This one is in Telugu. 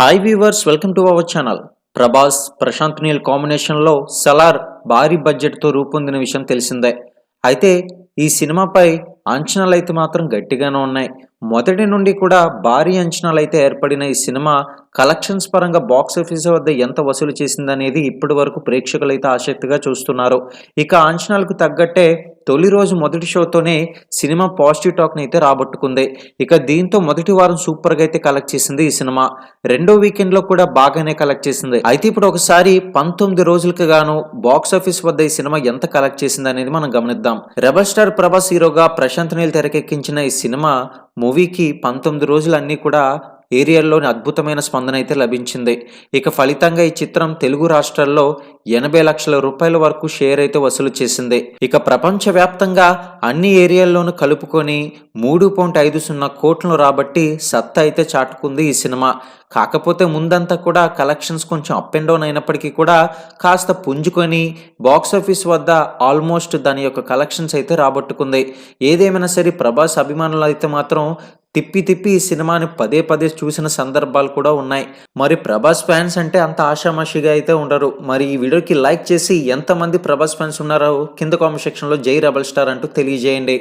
Hi viewers welcome to our channel Prabhas Prashanth Neel కాంబినేషన్లో సలార్ భారీ బడ్జెట్తో రూపొందిన విషయం తెలిసిందే. అయితే ఈ సినిమాపై అంచనాలు అయితే మాత్రం గట్టిగానే ఉన్నాయి. మొదటి నుండి కూడా భారీ అంచనాలు అయితే ఏర్పడిన ఈ సినిమా కలెక్షన్స్ పరంగా బాక్స్ ఆఫీస్ వద్ద ఎంత వసూలు చేసిందనేది ఇప్పటి వరకు ప్రేక్షకులు అయితే ఆసక్తిగా చూస్తున్నారు. ఇక అంచనాలకు తగ్గట్టే తొలి రోజు మొదటి షోతోనే సినిమా పాజిటివ్ టాక్ని అయితే రాబట్టుకుంది. ఇక దీంతో మొదటి వారం సూపర్గా అయితే కలెక్ట్ చేసింది ఈ సినిమా. రెండో వీకెండ్లో కూడా బాగానే కలెక్ట్ చేసింది. అయితే ఇప్పుడు ఒకసారి పంతొమ్మిది రోజులకు గాను బాక్స్ ఆఫీస్ వద్ద ఈ సినిమా ఎంత కలెక్ట్ చేసింది అనేది మనం గమనిద్దాం. రెబల్ స్టార్ ప్రభాస్ హీరోగా ప్రశాంత్ నీల్ తెరకెక్కించిన ఈ సినిమా మూవీకి పంతొమ్మిది రోజులు అన్నీ కూడా ఏరియాల్లోని అద్భుతమైన స్పందన అయితే లభించింది. ఇక ఫలితంగా ఈ చిత్రం తెలుగు రాష్ట్రాల్లో ఎనభై లక్షల రూపాయల వరకు షేర్ అయితే వసూలు చేసింది. ఇక ప్రపంచవ్యాప్తంగా అన్ని ఏరియాల్లోనూ కలుపుకొని మూడు పాయింట్ ఐదు సున్నా కోట్లను రాబట్టి సత్తా అయితే చాటుకుంది ఈ సినిమా. కాకపోతే ముందంతా కూడా కలెక్షన్స్ కొంచెం అప్ అండ్ డౌన్ అయినప్పటికీ కూడా కాస్త పుంజుకొని బాక్స్ ఆఫీస్ వద్ద ఆల్మోస్ట్ దాని యొక్క కలెక్షన్స్ అయితే రాబట్టుకుంది. ఏదేమైనా సరే ప్రభాస్ అభిమానులు అయితే మాత్రం తిప్పి తిప్పి ఈ సినిమాని పదే పదే చూసిన సందర్భాలు కూడా ఉన్నాయి. మరి ప్రభాస్ ఫ్యాన్స్ అంటే అంత ఆషామాషిగా అయితే ఉండరు. మరి ఈ వీడియోకి లైక్ చేసి ఎంతమంది ప్రభాస్ ఫ్యాన్స్ ఉన్నారో కింద కామెంట్ సెక్షన్లో జై రెబల్ స్టార్ అంటూ తెలియజేయండి.